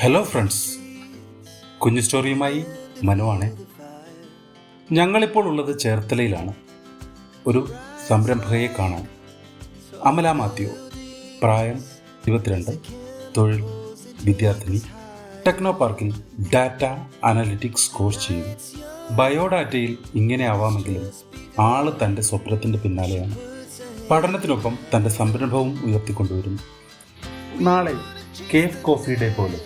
Hello friends കുഞ്ഞു സ്റ്റോറിയുമായി മനുവാണ്. ഞങ്ങളിപ്പോൾ ഉള്ളത് ചേർത്തലയിലാണ്. ഒരു സംരംഭകയെ കാണാൻ. അമല മാത്യു പ്രായം ഇരുപത്തിരണ്ട് തൊഴിൽ വിദ്യാർത്ഥിനി ടെക്നോ പാർക്കിൽ ഡാറ്റ അനലിറ്റിക്സ് കോഴ്സ് ചെയ്യുന്നു. ബയോഡാറ്റയിൽ ഇങ്ങനെ ആവാമെങ്കിലും ആൾ തന്റെ സ്വപ്നത്തിന്റെ പിന്നാലെയാണ്. പഠനത്തിനൊപ്പം തന്റെ സംരംഭവും ഉയർത്തിക്കൊണ്ടുവരുന്നു. നാളെ കേഫ് കോഫി ഡേ പോലെ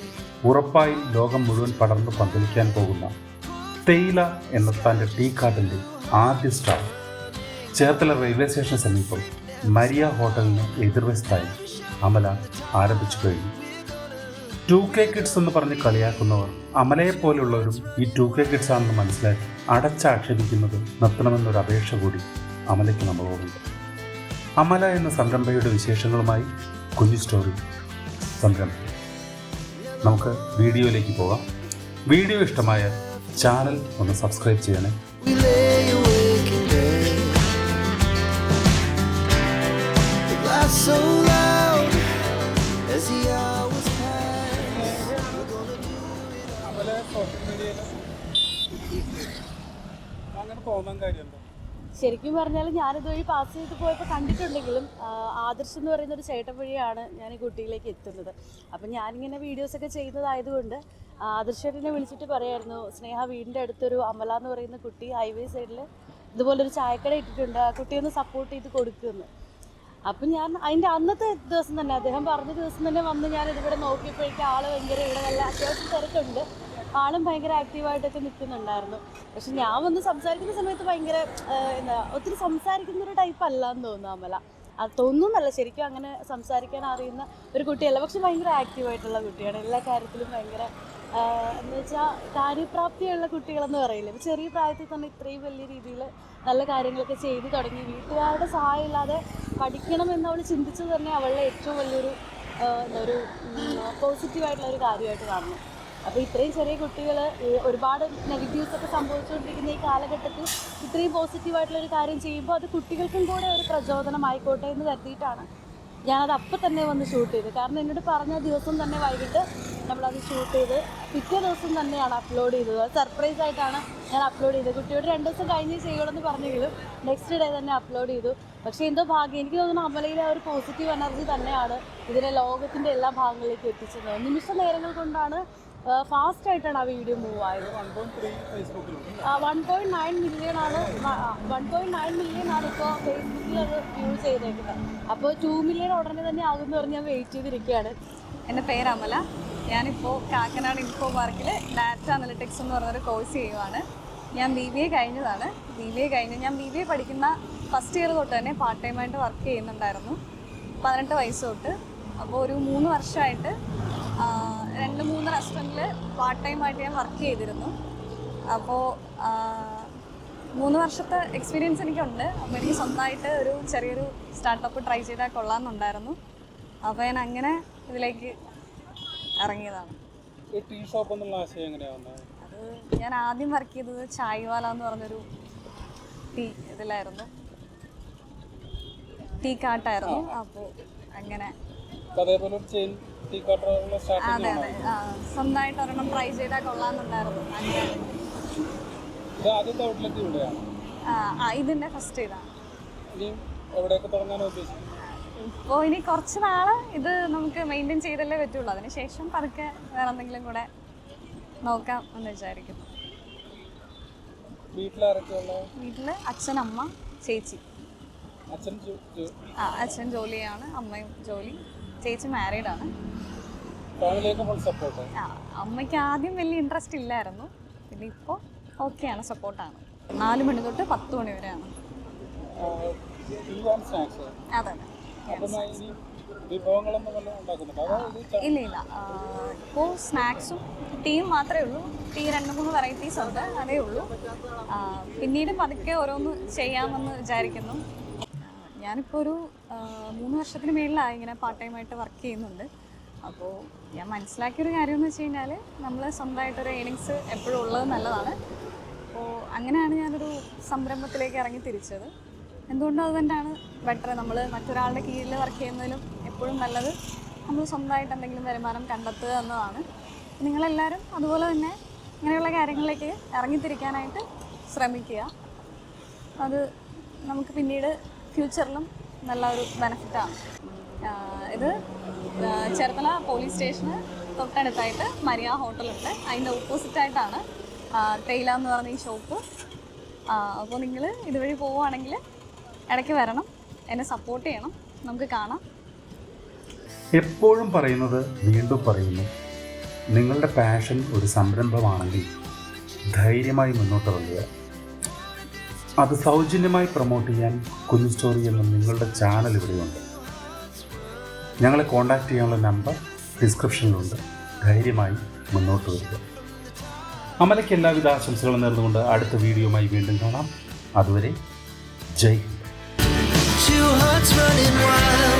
ഉറപ്പായും ലോകം മുഴുവൻ പടർന്നു പന്തലിക്കാൻ പോകുന്ന തേയില എന്ന തന്റെ ടീ കാർഡിന്റെ ആദ്യ സ്റ്റാൾ ചേർത്തല റെയിൽവേ സ്റ്റേഷന് സമീപം മരിയ ഹോട്ടലിന് എതിർവശത്തായി അമല ആരംഭിച്ചു കഴിഞ്ഞു. ടു കെ കിഡ്സ് എന്ന് പറഞ്ഞ് കളിയാക്കുന്നവർ അമലയെ പോലുള്ളവരും ഈ ടു കെ കിഡ്സ് ആണെന്ന് മനസ്സിലാക്കി അടച്ചാക്ഷേപിക്കുന്നത് നിർത്തണമെന്നൊരു അപേക്ഷ കൂടി അമലയ്ക്ക് നമ്മളോടുണ്ട് അമല എന്ന സംരംഭയുടെ വിശേഷങ്ങളുമായി കുഞ്ഞു സ്റ്റോറി. സംരംഭം. നമുക്ക് വീഡിയോയിലേക്ക് പോവാം വീഡിയോ ഇഷ്ടമായ ചാനൽ ഒന്ന് സബ്സ്ക്രൈബ് ചെയ്യണേ. അങ്ങനെ തോന്നാൻ കാര്യമുണ്ടോ? ശരിക്കും പറഞ്ഞാൽ ഞാനിതുവഴി പാസ് ചെയ്ത് പോയപ്പോൾ കണ്ടിട്ടുണ്ടെങ്കിലും ആദർശ് എന്ന് പറയുന്ന ഒരു ചേട്ടൻ വഴിയാണ് ഞാൻ ഈ കുട്ടിയിലേക്ക് എത്തുന്നത്. അപ്പം ഞാനിങ്ങനെ വീഡിയോസൊക്കെ ചെയ്യുന്നതായതുകൊണ്ട് ആദർശേട്ടനെ വിളിച്ചിട്ട് പറയായിരുന്നു സ്നേഹ വീടിന്റെ അടുത്തൊരു അമല എന്ന് പറയുന്ന കുട്ടി ഹൈവേ സൈഡിൽ ഇതുപോലൊരു ചായക്കട ഇട്ടിട്ടുണ്ട് ആ കുട്ടിയെ ഒന്ന് സപ്പോർട്ട് ചെയ്ത് കൊടുക്കുമെന്ന് അപ്പം ഞാൻ അതിന്റെ അന്നത്തെ ദിവസം തന്നെ അദ്ദേഹം പറഞ്ഞ ദിവസം തന്നെ വന്ന് ഞാൻ ഇതിവിടെ നോക്കിയപ്പോഴേക്കും ആൾ ഭയങ്കര ഇവിടെ നല്ല അത്യാവശ്യം തിരക്കുണ്ട്. ആളും ഭയങ്കര ആക്റ്റീവായിട്ടൊക്കെ നിൽക്കുന്നുണ്ടായിരുന്നു പക്ഷെ ഞാൻ വന്ന് സംസാരിക്കുന്ന സമയത്ത് ഭയങ്കര എന്താ ഒത്തിരി സംസാരിക്കുന്ന ഒരു ടൈപ്പ് അല്ല എന്ന് തോന്നുന്നു അമല. അത് തോന്നുന്നല്ല ശരിക്കും അങ്ങനെ സംസാരിക്കാൻ അറിയുന്ന ഒരു കുട്ടിയല്ല. പക്ഷെ ഭയങ്കര ആക്റ്റീവായിട്ടുള്ള കുട്ടിയാണ്. എല്ലാ കാര്യത്തിലും ഭയങ്കര എന്ന് വെച്ചാൽ കാര്യപ്രാപ്തിയുള്ള കുട്ടികളെന്ന് പറയില്ലേ. ചെറിയ പ്രായത്തിൽ തന്നെ ഇത്രയും വലിയ രീതിയിൽ നല്ല കാര്യങ്ങളൊക്കെ ചെയ്തു തുടങ്ങി. വീട്ടുകാരുടെ സഹായം ഇല്ലാതെ പഠിക്കണം എന്ന് അവൾ ചിന്തിച്ചത് തന്നെ അവളുടെ ഏറ്റവും വലിയൊരു ഒരു പോസിറ്റീവായിട്ടുള്ള ഒരു കാര്യമായിട്ട് കാണുന്നു. അപ്പോൾ ഇത്രയും ചെറിയ കുട്ടികൾ ഒരുപാട് നെഗറ്റീവ്സ് ഒക്കെ സംഭവിച്ചുകൊണ്ടിരിക്കുന്ന ഈ കാലഘട്ടത്തിൽ ഇത്രയും ഒരു കാര്യം ചെയ്യുമ്പോൾ അത് കുട്ടികൾക്കും കൂടെ ഒരു പ്രചോദനമായിക്കോട്ടെ എന്ന് കരുതിയിട്ടാണ് ഞാനത് അപ്പം തന്നെ വന്ന് ഷൂട്ട് ചെയ്ത് കാരണം എന്നോട് പറഞ്ഞ ദിവസം തന്നെ വൈകിട്ട് നമ്മളത് ഷൂട്ട് ചെയ്ത് പിറ്റേ ദിവസം തന്നെയാണ് അപ്ലോഡ് ചെയ്തത്. അത് സർപ്രൈസ് ആയിട്ടാണ് ഞാൻ അപ്ലോഡ് ചെയ്തത്. കുട്ടിയോട് രണ്ട് ദിവസം കഴിഞ്ഞ് ചെയ്യണമെന്ന് പറഞ്ഞെങ്കിലും നെക്സ്റ്റ് ഡേ തന്നെ അപ്ലോഡ് ചെയ്തു. പക്ഷേ എന്തോ ഭാഗ്യം. എനിക്ക് തോന്നുന്നു അമലയിലെ ആ ഒരു പോസിറ്റീവ് എനർജി തന്നെയാണ് ഇതിനെ ലോകത്തിന്റെ എല്ലാ ഭാഗങ്ങളിലേക്ക് എത്തിച്ചത്. നിമിഷ നേരങ്ങൾ കൊണ്ടാണ് ഫാസ്റ്റ് ആയിട്ടാണ് ആ വീഡിയോ മൂവ് ആയത്. വൺ പോയിന്റ് നയൻ മില്യൺ ആണ് വൺ പോയിന്റ് നയൻ മില്യൺ ആണ് ഇപ്പോൾ ഫേസ്ബുക്കിൽ അത് വ്യൂ ചെയ്തേക്കുന്നത്. അപ്പോൾ ടു മില്യൺ ഉടനെ തന്നെ ആകുമെന്ന് പറഞ്ഞ് ഞാൻ വെയിറ്റ് ചെയ്തിരിക്കുകയാണ്. എന്റെ പേര് അമല. ഞാനിപ്പോൾ കാക്കനാട് ഇൻഫോ പാർക്കിൽ ഡാറ്റ അനലിറ്റിക്സ് എന്ന് പറഞ്ഞൊരു കോഴ്സ് ചെയ്യുവാണ്. ഞാൻ ബി ബി എ കഴിഞ്ഞതാണ്. ബി ബി എ കഴിഞ്ഞ് ഞാൻ ബി ബി എ പഠിക്കുന്ന ഫസ്റ്റ് ഇയർ തൊട്ട് തന്നെ പാർട്ട് ടൈമായിട്ട് വർക്ക് ചെയ്യുന്നുണ്ടായിരുന്നു. പതിനെട്ട് വയസ്സ് തൊട്ട്. അപ്പോൾ ഒരു മൂന്ന് വർഷമായിട്ട് രണ്ട് മൂന്ന് റെസ്റ്റോറന്റിൽ പാർട്ട് ടൈം ആയിട്ട് ഞാൻ വർക്ക് ചെയ്തിരുന്നു. അപ്പോൾ മൂന്ന് വർഷത്തെ എക്സ്പീരിയൻസ് എനിക്കുണ്ട്. അപ്പോൾ എനിക്ക് സ്വന്തമായിട്ട് ഒരു ചെറിയൊരു സ്റ്റാർട്ടപ്പ് ട്രൈ ചെയ്താൽ കൊള്ളാമെന്നുണ്ടായിരുന്നു. അപ്പോൾ ഞാൻ അങ്ങനെ ഇതിലേക്ക് ഇറങ്ങിയതാണ്. ടീ ഷോപ്പ് എന്നുള്ള ആശയം എങ്ങനെയാണ് അത് ഞാൻ ആദ്യം വർക്ക് ചെയ്തത് ചായ്വാല എന്ന് പറഞ്ഞൊരു ടീ ഇതിലായിരുന്നു. ടീ കാട്ടായിരുന്നു. അപ്പോൾ അങ്ങനെ അതേപോലെ ചെയിൻ അതെ അതെ. സ്വന്തമായിട്ട് ഒരെണ്ണം ട്രൈ ചെയ്താൽ കൊള്ളാമെന്നുണ്ടായിരുന്നു. അങ്ങനെ ആ, ആ ഫസ്റ്റ് ഇതാണ് ഇപ്പോൾ ഇനി കുറച്ച് നാൾ ഇത് നമുക്ക് മെയിന്റെയിൻ ചെയ്തല്ലേ പറ്റുള്ളൂ. അതിനുശേഷം പതുക്കെ വേറെ എന്തെങ്കിലും കൂടെ നോക്കാം എന്ന് വിചാരിക്കുന്നു. വീട്ടിൽ അച്ഛൻ അമ്മ ചേച്ചി. അച്ഛൻ ജോലിയാണ് അമ്മയും ജോലി. ചേച്ചി മാരീഡ് ആണ്. അമ്മയ്ക്ക് ആദ്യം വലിയ ഇൻട്രസ്റ്റ് ഇല്ലായിരുന്നു. പിന്നെ ഇപ്പോൾ ആണ് സപ്പോർട്ടാണ് നാല് മണി തൊട്ട് പത്ത് മണി വരെയാണ്. അതെ ഇല്ല ഇല്ല. ഇപ്പോൾ സ്നാക്സും ടീയും മാത്രമേ ഉള്ളൂ. ടീ രണ്ട് മൂന്ന് വെറൈറ്റീസ് ഉണ്ട് അതേ ഉള്ളൂ. പിന്നീട് പതുക്കെ ഓരോന്ന് ചെയ്യാമെന്ന് വിചാരിക്കുന്നു. ഞാനിപ്പോൾ ഒരു മൂന്ന് വർഷത്തിന് മേളിലായി ഇങ്ങനെ പാർട്ട് ടൈമായിട്ട് വർക്ക് ചെയ്യുന്നുണ്ട്. അപ്പോൾ ഞാൻ മനസ്സിലാക്കിയൊരു കാര്യം എന്ന് വെച്ച് കഴിഞ്ഞാൽ നമ്മൾ സ്വന്തമായിട്ടൊരു ഏണിങ്സ് എപ്പോഴും ഉള്ളത് നല്ലതാണ്. അപ്പോൾ അങ്ങനെയാണ് ഞാനൊരു സംരംഭത്തിലേക്ക് ഇറങ്ങി തിരിച്ചത്. എന്തുകൊണ്ടും അത് തന്നെയാണ് ബെറ്റർ നമ്മൾ മറ്റൊരാളുടെ കീഴിൽ വർക്ക് ചെയ്യുന്നതിലും എപ്പോഴും നല്ലത് നമ്മൾ സ്വന്തമായിട്ട് എന്തെങ്കിലും വരുമാനം കണ്ടെത്തുക എന്നതാണ്. നിങ്ങളെല്ലാവരും അതുപോലെ തന്നെ ഇങ്ങനെയുള്ള കാര്യങ്ങളിലേക്ക് ഇറങ്ങിത്തിരിക്കാനായിട്ട് ശ്രമിക്കുക. അത് നമുക്ക് പിന്നീട് ഫ്യൂച്ചറിലും നല്ലൊരു ബെനഫിറ്റാണ് ഇത് ചേർത്തല പോലീസ് സ്റ്റേഷന് തൊട്ടടുത്തായിട്ട് മരിയ ഹോട്ടലുണ്ട്. അതിന്റെ ഓപ്പോസിറ്റായിട്ടാണ് തേയില എന്ന് പറയുന്ന ഈ ഷോപ്പ് അപ്പോൾ നിങ്ങൾ ഇതുവഴി പോവുകയാണെങ്കിൽ ഇടയ്ക്ക് വരണം. എന്നെ സപ്പോർട്ട് ചെയ്യണം. നമുക്ക് കാണാം. എപ്പോഴും പറയുന്നത് വീണ്ടും പറയുന്നു. നിങ്ങളുടെ പാഷൻ ഒരു സംരംഭമാണെങ്കിൽ ധൈര്യമായി മുന്നോട്ട് മുന്നോട്ടിറങ്ങുക അത് സൗജന്യമായി പ്രൊമോട്ട് ചെയ്യാൻ കുഞ്ഞു സ്റ്റോറി എന്ന നിങ്ങളുടെ ചാനൽ ഇവിടെയുണ്ട്. ഞങ്ങളെ കോൺടാക്റ്റ് ചെയ്യാനുള്ള നമ്പർ ഡിസ്ക്രിപ്ഷനിലുണ്ട് ധൈര്യമായി മുന്നോട്ട് വരിക. അമലയ്ക്ക് എല്ലാവിധ ആശംസകളും നേർന്നുകൊണ്ട് അടുത്ത വീഡിയോയുമായി വീണ്ടും കാണാം. അതുവരെ ജയ് ഹിന്ദ്.